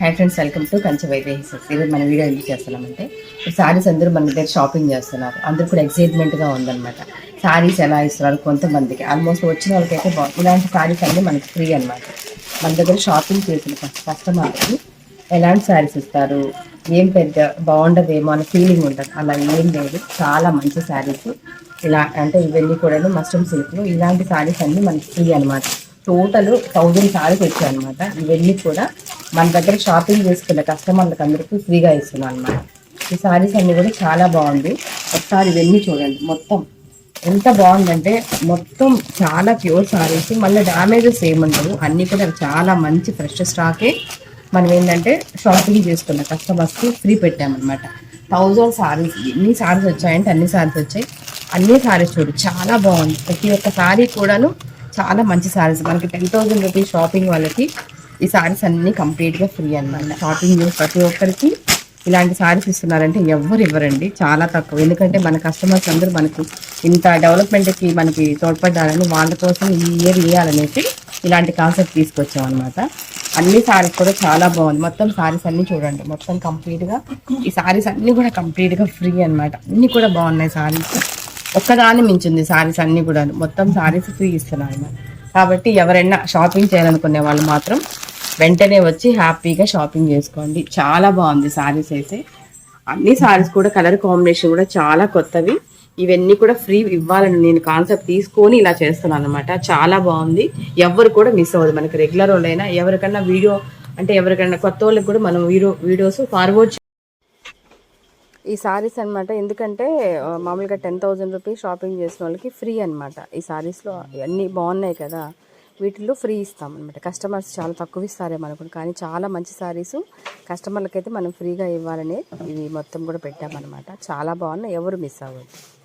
Hi friends welcome to Kanchi వైదేహిసెస్ ఈరోజు మన video ఎందుకు చేస్తున్నామంటే శారీస్ సారీస్ అందరూ మన దగ్గర షాపింగ్ చేస్తున్నారు. అందరూ కూడా ఎక్సైట్మెంట్గా ఉందన్నమాట. శారీస్ ఎలా ఇస్తున్నారు కొంతమందికి. ఆల్మోస్ట్ వచ్చిన వాళ్ళకైతే ఇలాంటి శారీస్ అన్నీ మనకి ఫ్రీ అనమాట మన దగ్గర షాపింగ్ చేసిన కస్టమర్కి ఎలాంటి శారీస్ ఇస్తారు? ఏం పెద్ద బాగుండదేమో అనే ఫీలింగ్ ఉంటుంది. అలా ఏం లేదు. చాలా మంచి శారీస్ ఇలా అంటే ఇవన్నీ కూడా మస్టమ్ సిల్క్లో ఇలాంటి శారీస్ అన్నీ మనకి ఫ్రీ అనమాట టోటల్ థౌజండ్ శారీస్ వచ్చాయి అనమాట ఇవన్నీ కూడా మన దగ్గర షాపింగ్ చేసుకున్న కస్టమర్లకు అందరికీ ఫ్రీగా ఇస్తున్నాం అనమాట ఈ సారీస్ అన్నీ కూడా చాలా బాగుంది. ఒకసారి ఇవన్నీ చూడండి. మొత్తం ఎంత బాగుందంటే మొత్తం చాలా ప్యూర్ సారీస్ మళ్ళీ డ్యామేజెస్ ఏముండవు. అన్నీ కూడా చాలా మంచి ఫ్రెష్ స్టాకే మనం ఏంటంటే షాపింగ్ చేసుకున్న కస్టమర్స్కి ఫ్రీ పెట్టామన్నమాట. థౌజండ్ సారీస్ ఎన్ని సారీస్ వచ్చాయంటే అన్ని సారీస్ వచ్చాయి. అన్ని సారీస్ చూడు చాలా బాగుంది. ప్రతి ఒక్క శారీ కూడాను చాలా మంచి శారీస్ మనకి టెన్ థౌసండ్ రూపీస్ షాపింగ్ వాళ్ళకి ఈ సారీస్ అన్ని కంప్లీట్గా ఫ్రీ అన్నమాట. షాపింగ్ ప్రతి ఒక్కరికి ఇలాంటి సారీస్ ఇస్తున్నారంటే ఎవ్వరు ఇవ్వరండి. చాలా తక్కువ. ఎందుకంటే మన కస్టమర్స్ అందరూ మనకు ఇంత డెవలప్మెంట్కి మనకి తోడ్పడ్డారని వాళ్ళ కోసం ఈ ఇయర్ ఇవ్వాలనేసి ఇలాంటి కాన్సెప్ట్ తీసుకొచ్చాం అనమాట అన్ని సారీస్ కూడా చాలా బాగుంది. మొత్తం సారీస్ అన్నీ చూడండి. మొత్తం కంప్లీట్గా ఈ సారీస్ అన్నీ కూడా కంప్లీట్గా ఫ్రీ అనమాట అన్నీ కూడా బాగున్నాయి సారీస్ ఒక్కదాన్ని మించింది సారీస్ అన్నీ కూడా మొత్తం సారీస్ ఫ్రీ ఇస్తున్నాయి అనమాట కాబట్టి ఎవరైనా షాపింగ్ చేయాలనుకునే వాళ్ళు మాత్రం వెంటనే వచ్చి హ్యాపీగా షాపింగ్ చేసుకోండి. చాలా బాగుంది సారీస్ అయితే. అన్ని సారీస్ కూడా కలర్ కాంబినేషన్ కూడా చాలా కొత్తవి. ఇవన్నీ కూడా ఫ్రీ ఇవ్వాలని నేను కాన్సెప్ట్ తీసుకొని ఇలా చేస్తున్నాను అనమాట చాలా బాగుంది. ఎవరు కూడా మిస్ అవ్వదు. మనకి రెగ్యులర్ వాళ్ళైనా ఎవరికన్నా వీడియో అంటే ఎవరికైనా కొత్త వాళ్ళకి కూడా మనం వీడియో వీడియోస్ ఫార్వర్డ్ ఈ సారీస్ అన్నమాట. ఎందుకంటే మామూలుగా టెన్ థౌజండ్ రూపీస్ షాపింగ్ చేసిన వాళ్ళకి ఫ్రీ అనమాట ఈ సారీస్లో అన్నీ బాగున్నాయి కదా. వీటిల్లో ఫ్రీ ఇస్తాం అనమాట కస్టమర్స్ చాలా తక్కువ ఇస్తారేమో అనుకోండి కానీ చాలా మంచి సారీస్ కస్టమర్లకైతే మనం ఫ్రీగా ఇవ్వాలని ఇవి మొత్తం కూడా పెట్టామన్నమాట. చాలా బాగున్నాయి. ఎవరు మిస్ అవ్వద్దు.